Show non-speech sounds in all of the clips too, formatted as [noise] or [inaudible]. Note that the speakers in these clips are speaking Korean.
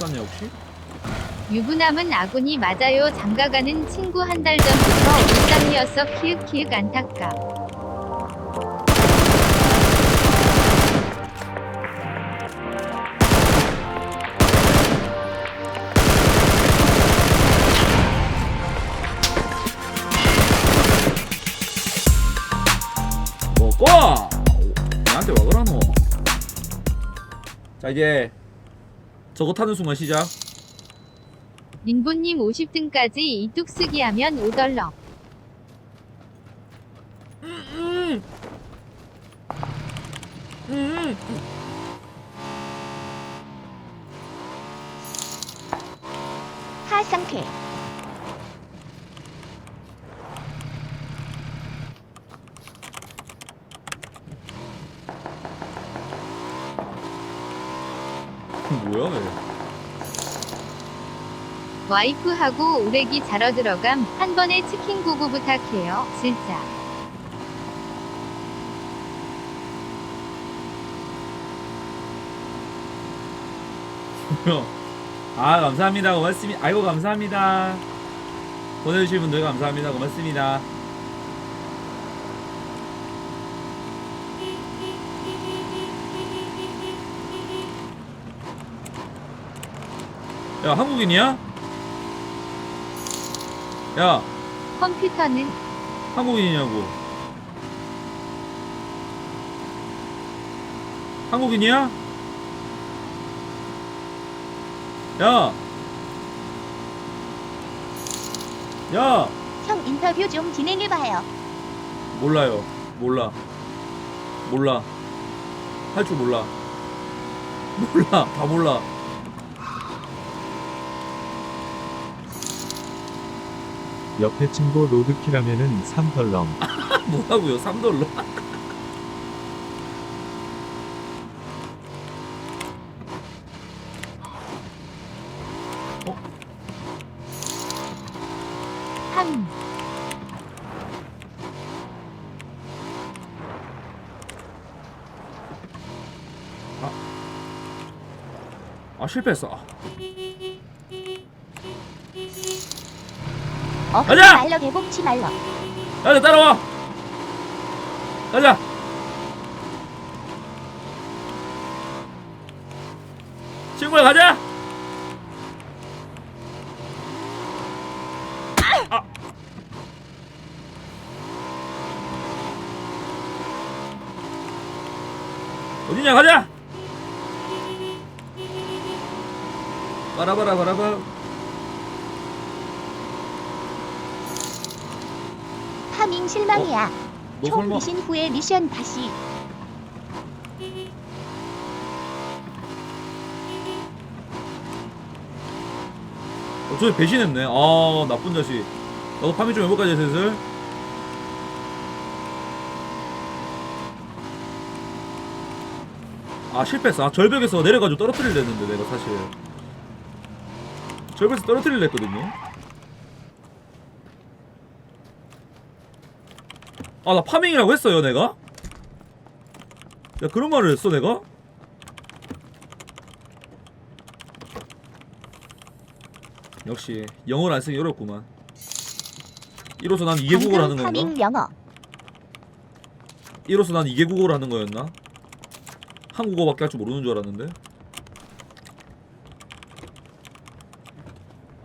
쌌냐 혹시? 유부남은 아군이 맞아요. 장가가는 친구 한 달 전부터 울상이었어. 키읔키읔 안타까. 먹고! 나한테 와 그러노? 자 이제 저거 타는 순간 시작 민보님 50등까지 이뚝쓰기 하면 5달러. 음. 음. 하상쾌 뭐야 얘 와이프하고 우레기 자러 들어감 한 번에 치킨 구구 부탁해요. 진짜. 아 감사합니다 고맙습니다 아이고 감사합니다 보내주실 분들 감사합니다 고맙습니다 야 한국인이야? 야 컴퓨터는 한국인이냐고 한국인이야? 야! 야! 형 인터뷰 좀 진행해봐요 몰라요. 몰라. 몰라. 할 줄 몰라. 몰라. 다 몰라. 옆에 친구 로드킬하면은 3덜렁. [laughs] 뭐라고요? 3돌로? 함. 아, 실패했어. 어 가자! 말러 개복치 말러 가자, 따라와! 가자! 친구야, 가자! 아! 어디냐, 가자! 바라바라 바라바 파밍 실망이야 너 총 설마 귀신 후에 미션 다시 어, 저 배신했네. 아, 나쁜 자식. 너도 파밍 좀 해볼까, 이제 슬슬? 아, 실패했어. 아, 절벽에서 내려가지고 떨어뜨리려 했는데, 내가 사실. 절벽에서 떨어뜨리려 했거든요. 아, 나 파밍이라고 했어요, 내가? 야, 그런 말을 했어, 내가? 역시 영어를 안 쓰기 어렵구만. 이로써 난 이게 국어를 하는 건가? 파밍 영어 이로써 난 이게 국어를 하는 거였나? 한국어밖에 할 줄 모르는 줄 알았는데.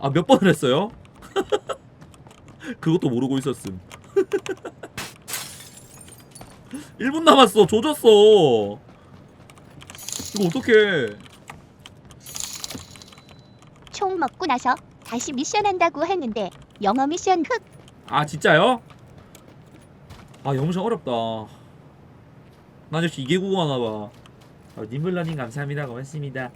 아 몇 번을 했어요? [laughs] 그것도 모르고 있었음. [laughs] 1분 남았어. 조졌어. 이거 어떡해. 총 먹고 나서 다시 미션 한다고 했는데 영어 미션 흑 아 진짜요? 아 영상 어렵다. 난 역시 이게 국어 하나 봐. 아, 님블러님 감사합니다. 고맙습니다.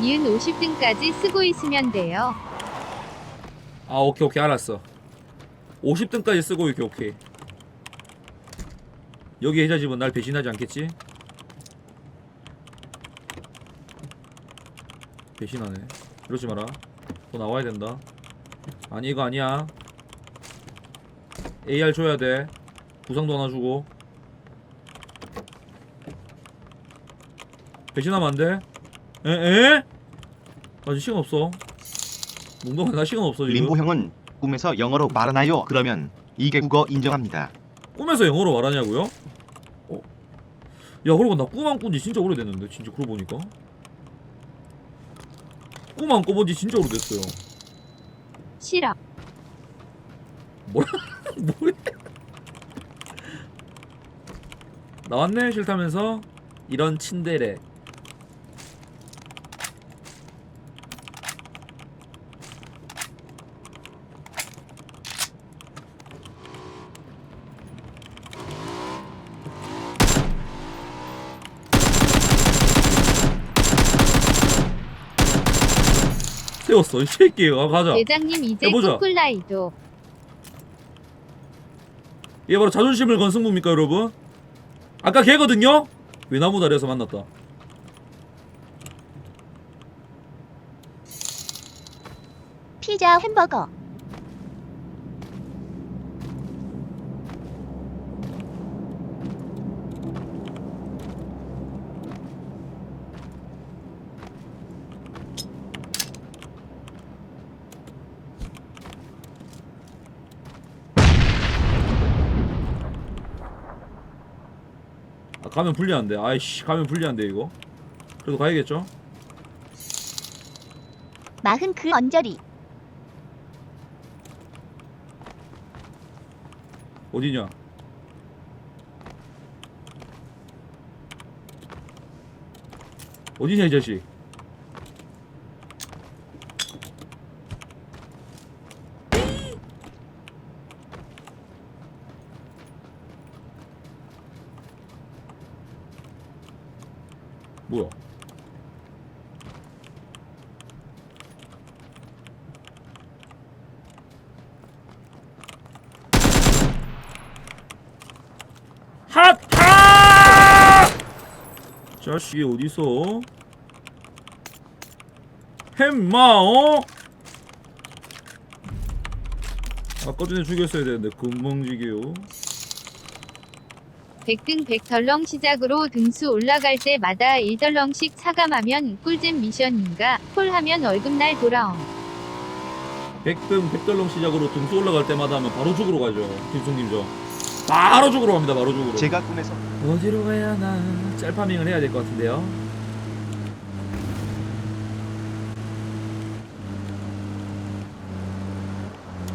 니은 50등까지 쓰고 있으면 돼요. 아 오케이 오케이. 알았어. 50등까지 쓰고 이렇게 오케이. 여기 해자집은 날 배신하지 않겠지? 배신하네. 이러지 마라. 또 나와야 된다. 아니 이거 아니야. AR 줘야 돼. 구상도 하나 주고. 배신하면 안돼 에? 에? 아직 시간 없어 농담 나 시간 없어 지금 림보 형은 꿈에서 영어로 말하나요? 그러면 이게 국어 인정합니다. 꿈에서 영어로 말하냐고요? 어? 야 그러고 나 꿈 안 꾼지 진짜 오래됐는데 진짜 그러고 보니까 꿈 안 꿔본 지 진짜 오래됐어요 싫어. 뭐래? [laughs] 나왔네 싫다면서 이런 친데레 세웠어 이 새끼가 가자 대장님 이제 해보자. 쿠쿨라이도. 이게 바로 자존심을 건 승부입니까 여러분? 아까 걔거든요? 외나무 다리에서 만났다 피자 햄버거 가면 불리한데. 아이씨 가면 불리한데 이거. 그래도 가야겠죠? 마흔 그 언저리. 어디냐? 어디냐 이 자식 뭐야 핫하! 자식이 어디서? 햄마 어? 아까 전에 죽였어야 되는데 금방지게요. 백등 백덜렁 시작으로 등수 올라갈 때마다 1덜렁씩 차감하면 꿀잼 미션인가? 콜하면 월급날 돌아옴. 백등 백달러 시작으로 등수 올라갈 때마다 하면 바로 죽으러 가죠. 김송님 저. 바로 죽으러 갑니다. 바로 죽으러. 제가 꿈에서 어디로 가야 하나 짤파밍을 해야 될 것 같은데요.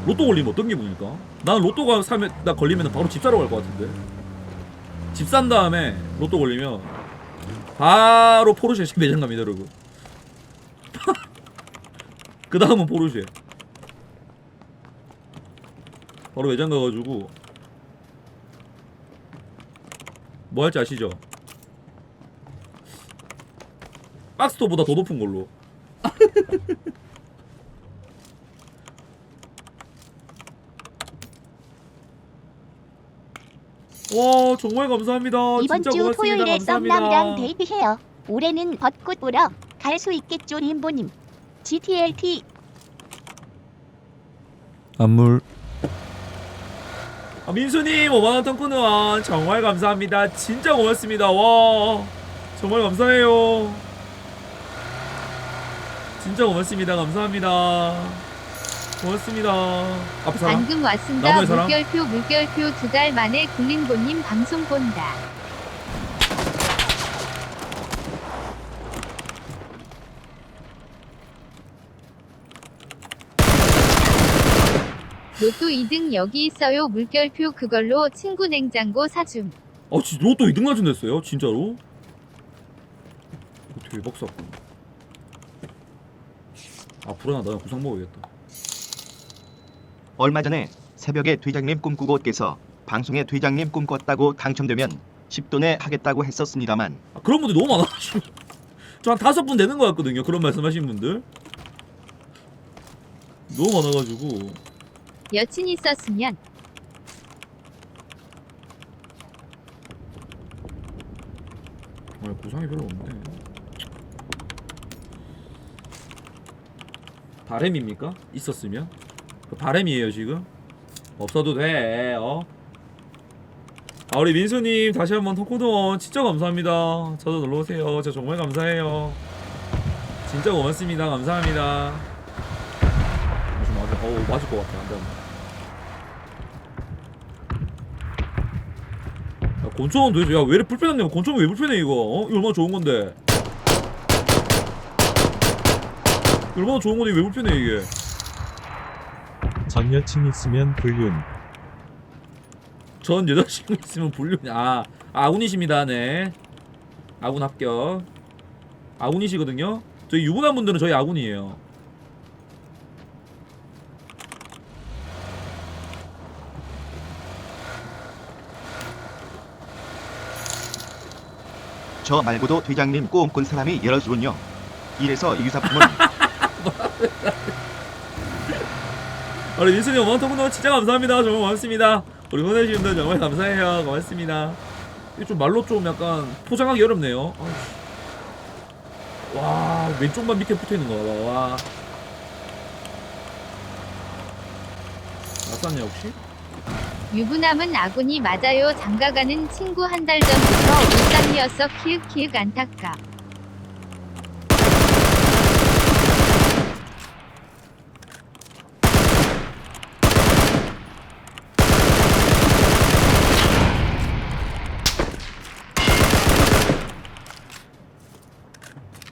로또 걸리면 어떤 기분일까? 나는 로또가 사면 나 걸리면 바로 집 사러 갈 것 같은데. 집 산 다음에 로또 걸리면 바로 포르쉐 매장 갑니다, 여러분. [laughs] 그 다음은 포르쉐. 바로 매장 가가지고 뭐 할지 아시죠? 박스토보다 더 높은 걸로. [laughs] 와 정말 감사합니다. 이번 진짜 주 고맙습니다. 토요일에 감사합니다. 썸남이랑 데이트해요 올해는 벚꽃 보러 갈 수 있겠죠 림보님 GTLT 안물. 아, 민수님 5만원 턴크는 정말 감사합니다. 진짜 고맙습니다. 와 정말 감사해요. 진짜 고맙습니다. 감사합니다. 고맙습니다. 앞에 사람. 방금 왔습니다. 사람? 물결표 물결표 두 달 만에 굴림보님 방송 본다. 로또 2등 여기 있어요. 물결표 그걸로 친구 냉장고 사줌. 아, 진짜 로또 2등 당첨됐어요? 진짜로? 오, 대박 사건. 아, 불안하다. 나 구상 먹어야겠다. 얼마 전에 새벽에 대장님 꿈꾸고 깨서 방송에 대장님 꿈꿨다고 당첨되면 10돈에 하겠다고 했었습니다만 아, 그런 분들 너무 많아가지고. [laughs] 저한 다섯 분 되는 것 같거든요. 그런 말씀하시는 분들. 너무 많아가지고. 여친 있었으면 아, 구상이 별로 없네. 바램입니까? 있었으면? 그 바램이에요 지금 없어도 돼 어? 아 우리 민수님 다시 한번 덕후돈 진짜 감사합니다 저도 놀러오세요 저 정말 감사해요 진짜 고맙습니다 감사합니다 좀 맞아 어우 맞을 것 같아 안돼 야 곤충은 도대체 야왜 이렇게 불편하냐? 곤충은 왜 불편해 이거? 어? 이거 얼마나 좋은 건데? 얼마나 좋은 건데 왜 불편해 이게? 전 여친 있으면 불륜. 전 여자친구 있으면 불륜. 아 아군이십니다 네. 아군 합격. 아군이시거든요? 저희 유부남 분들은 저희 아군이에요 저 말고도 대장님 꿈꾼 사람이 여러 주군요. 이래서 유사품은 [laughs] 우리 민수님 원터분도 진짜 감사합니다. 정말 고맙습니다. 우리 보내주신 분들 정말 감사해요. 고맙습니다. 이게 좀 말로 좀 약간 포장하기 어렵네요. 아이씨. 와 왼쪽만 밑에 붙어 있는 거 봐 와. 낯쌌냐 혹시? 유부남은 아군이 맞아요. 장가가는 친구 한 달 전부터 울상이었어. 키읔 키읔 안타까.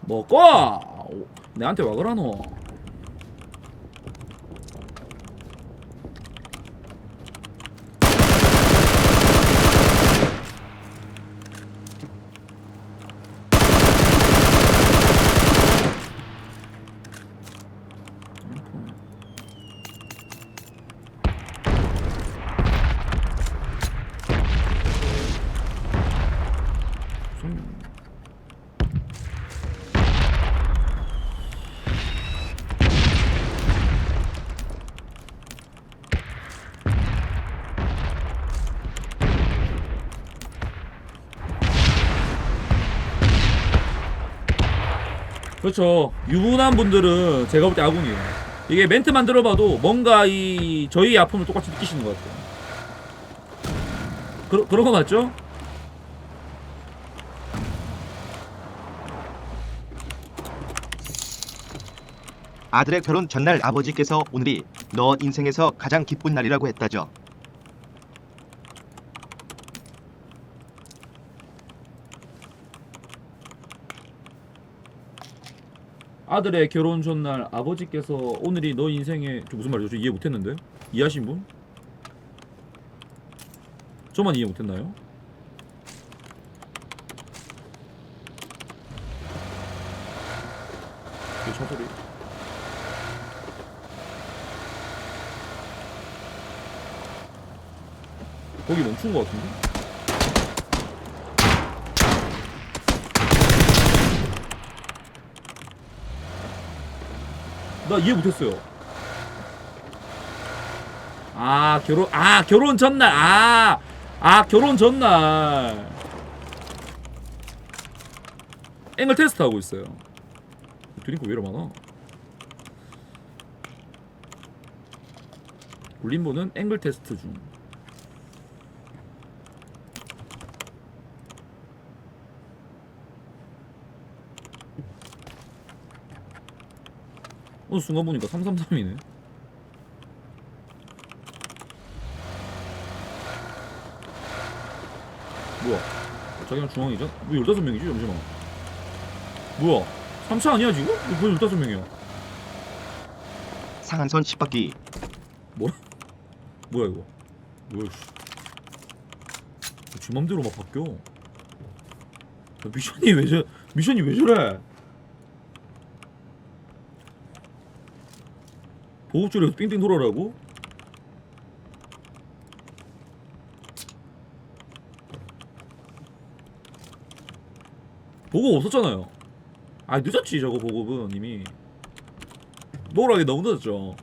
먹고 오, 내한테 와 그러노 그렇죠. 유부남 분들은 제가 볼 때 아군이에요. 이게 멘트만 들어봐도 뭔가 이 저희 아픔을 똑같이 느끼시는 것 같아요. 그러, 그런 거 맞죠? 아들의 결혼 전날 아버지께서 오늘이 너 인생에서 가장 기쁜 날이라고 했다죠. 아들의 결혼 전날 아버지께서 오늘이 너 인생의 저 무슨 말이죠? 저 이해 못했는데 이해하신 분? 저만 이해 못했나요? 이 차소리 거기 멈춘 것 같은데? 나 이해 못했어요. 아 결혼 아 결혼 전날 아, 아 결혼 전날 앵글 테스트 하고 있어요. 드링크 왜 이렇게 많아? 울림보는 앵글 테스트 중. 어 순간 보니까 333이네. 뭐야? 자기랑 중앙이죠? 왜 15명이지? 잠시만. 뭐야? 3차 아니야 지금? 왜 15명이야? 상한선 10바퀴 뭐야 이거? 뭐야 씨. 지 맘대로 막 바뀌어. 야, 미션이 왜 저, 미션이 왜 저래? 보급줄에서 삥삥 돌아라고? 보급 없었잖아요. 아 늦었지 저거 보급은 이미. 노라기 너무 늦었죠.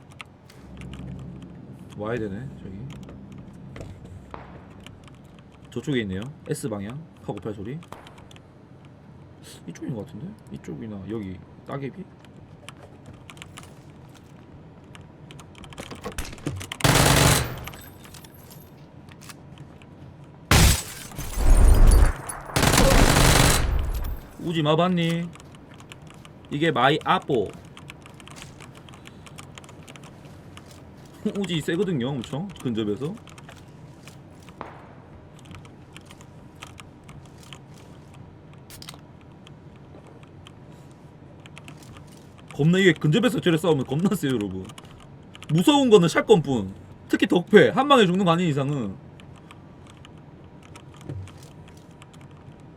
와야 되네 저기. 저쪽에 있네요. S 방향 카고팔 소리. 이쪽인 것 같은데? 이쪽이나 여기 따개비? 우지 마 봤니? 이게 마이 아뽀. 우지 세거든요, 엄청 근접에서. 겁나 이게 근접에서 저래 싸우면 겁나 세요, 여러분. 무서운 거는 샷건뿐. 특히 덕패 한 방에 죽는 거 아닌 이상은.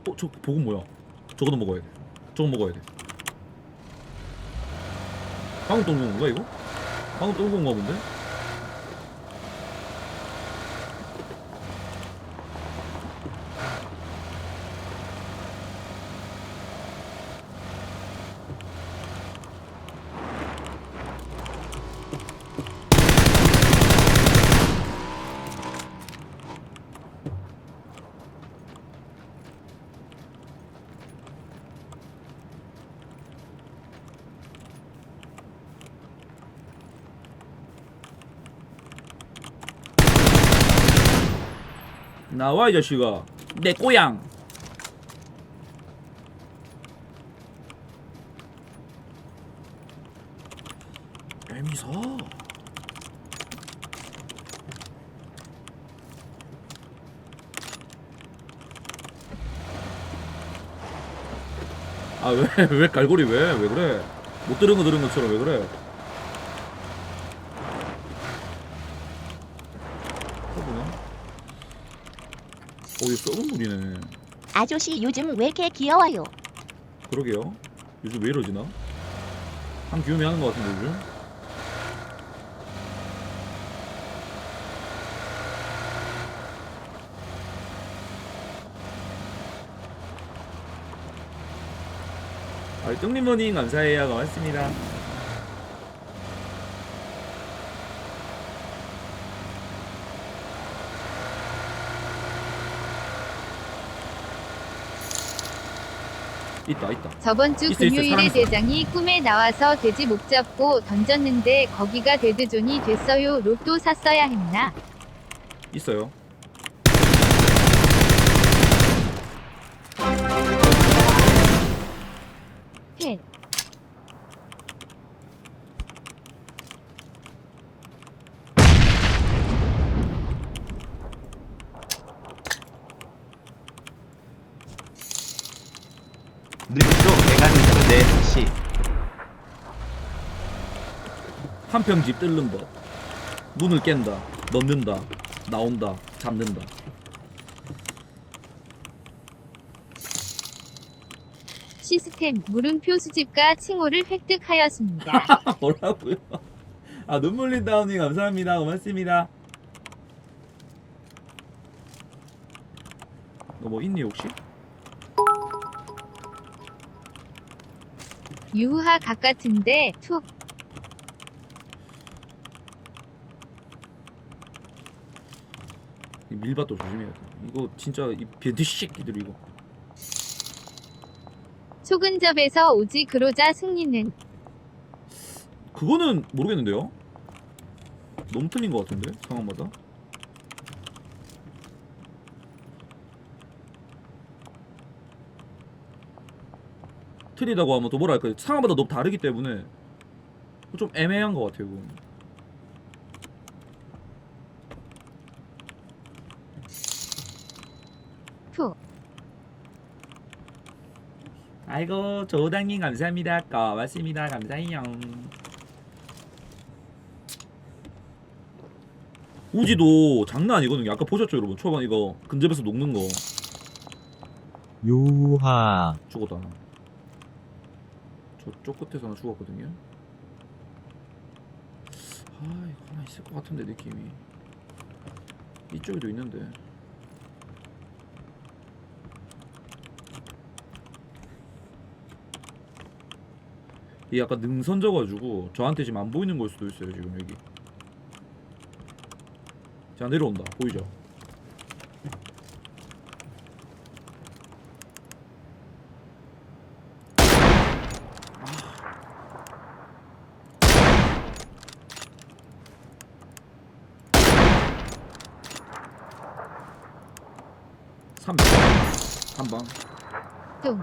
어, 저 복은 뭐야? 저거도 먹어야 돼. 저거 먹어야 돼. 방금 또 먹은 거야 이거? 방금 또 먹은 거 본데? 나와 이 자식아. 내 꼬양. 애미서. 아왜 [laughs] 왜 갈고리 왜왜 그래? 못 들은 거 들은 것처럼 왜 그래? 해보네. 어, 이거 썩은 물이네. 아저씨 요즘 왜 이렇게 귀여워요? 그러게요. 요즘 왜 이러지나? 한 귀요미 하는 것 같은데 요즘. 아, 뚱님모닝 감사해요. 고맙습니다. 있다, 있다. 저번 주 있어, 있어, 금요일에 사람 있어. 대장이 꿈에 나와서 돼지 목 잡고 던졌는데 거기가 데드존이 됐어요. 로또 샀어야 했나? 있어요. 해. 늙을수록 내가 늙는 내 다시 한평집 뚫는 법 문을 깬다. 넣는다. 나온다. 잡는다. 시스템 물음표 수집과 칭호를 획득하였습니다. [laughs] 뭐라고요? 아 눈물 린다 언니. 감사합니다. 고맙습니다. 너 뭐 있니 혹시? 유하 각 같은데 툭 밀밭도 조심해야 돼 이거 진짜 이 변태 새끼들 이거. 초근접에서 오지 그로자 승리는? 그거는 모르겠는데요? 너무 틀린 것 같은데 상황마다? 틀리다고 하면 또 할까 상황마다 너무 다르기 때문에 좀 애매한 것 같아요 그건. 툭 아이고 조당님 감사합니다. 고맙습니다. 감사해요. 우지도 장난 아니거든요. 아까 보셨죠 여러분? 초반 이거 근접에서 녹는 거. 유하. 죽었다. 저쪽 끝에서 하나 죽었거든요. 아 이거 하나 있을 것 같은데 느낌이. 이쪽에도 있는데 이 약간 능선져가지고 저한테 지금 안 보이는 걸 수도 있어요 지금 여기. 자 내려온다. 보이죠? 삼 한방 뚱.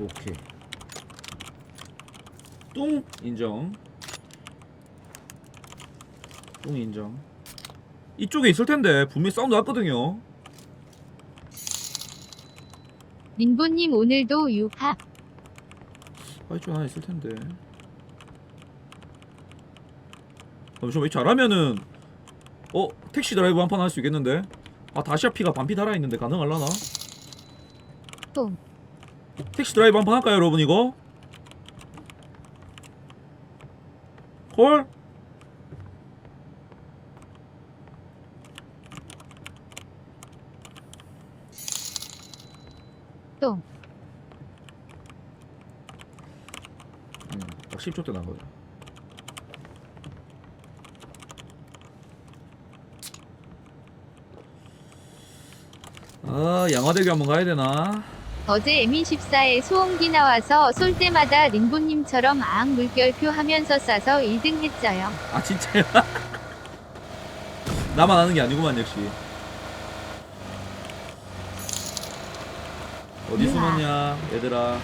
오케이. 똥 인정. 똥 인정. 이쪽에 있을 텐데 분명히 사운드 났거든요. 린보님 오늘도 유하. 아 이쪽 하나 있을 텐데. 잠시만 이 잘하면은 어 택시 드라이브 한 판 할 수 있겠는데? 아 다시아 피가 반피 달아 있는데 가능할라나? 똥. 택시 드라이브 한 판 할까요 여러분 이거? 콜? 똥. 음, 딱 10초 때 나거든. 아 양화대교 한번 가야 되나? 어제 M24에 소음기 나와서 쏠 때마다 린보님처럼 악 물결표 하면서 쏴서 1등 했져요. 아 진짜야? [laughs] 나만 아는 게 아니구만 역시. 어디 으아. 숨었냐 얘들아.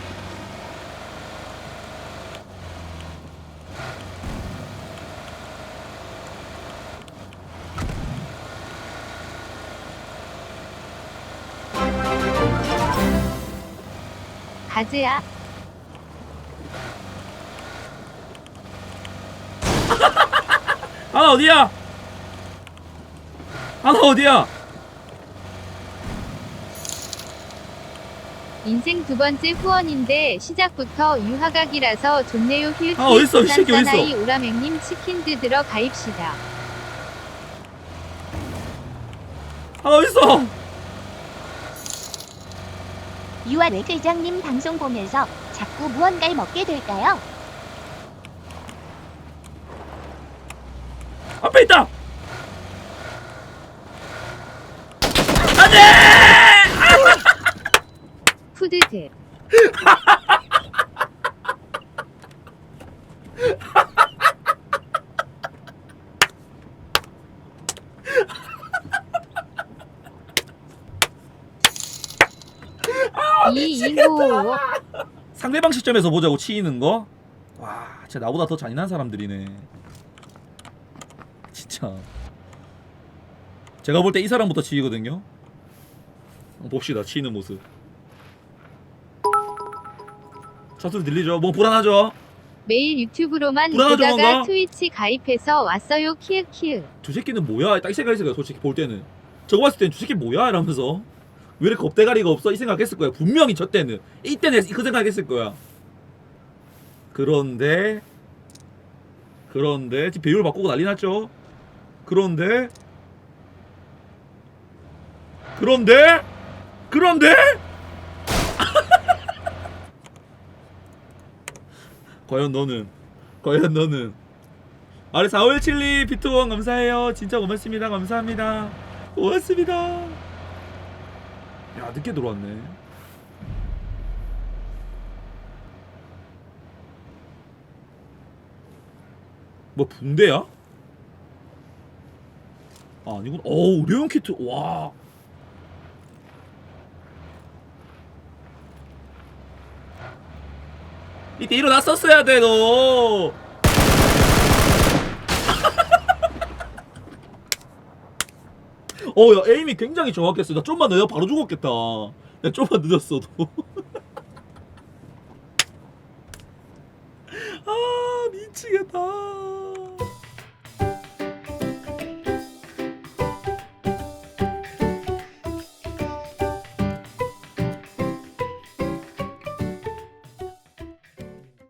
가즈야. 하나 어디야? 하나 어디야? 인생 두 번째 후원인데 시작부터 유하각이라서 좋네요. 힐 아, 어딨어? 이 새끼 어딨어? 사나이 오라맹님 치킨 드 들어 가입시다. 하나 어딨어? 왜 대장님 방송 보면서 자꾸 무언가를 먹게 될까요? 앞에 있다. 푸드드. [laughs] 이 이호 상대방 시점에서 보자고 치이는 거? 와, 진짜 나보다 더 잔인한 사람들이네. 진짜. 제가 볼 때 이 사람부터 치이거든요. 봅시다, 치이는 모습. 차 소리 들리죠? 뭐 불안하죠? 매일 유튜브로만 불안하죠, 보다가 뭔가? 트위치 가입해서 왔어요. 키읔키읔. 저 새끼는 뭐야? 딱 이 생각했을 거야, 솔직히 볼 때는. 저거 봤을 때는 저 새끼 뭐야? 이러면서. 왜 이렇게 겁대가리가 없어? 이 생각했을 거야. 분명히 저 때는. 이때는 그 생각했을 거야. 그런데 그런데 지금 배율 바꾸고 난리 났죠? 그런데 그런데 그런데 [laughs] 과연 너는 과연 너는 아래 4517님 비트원 감사해요 진짜 고맙습니다 감사합니다 고맙습니다 야 늦게 들어왔네. 뭐 붕대야? 아 아니군. 어 의료용 키트. 와. 이때 일어났었어야 돼너 어야 에임이 굉장히 정확했어. 나 좀만 늦어 바로 죽었겠다. 야 좀만 늦었어도 [laughs]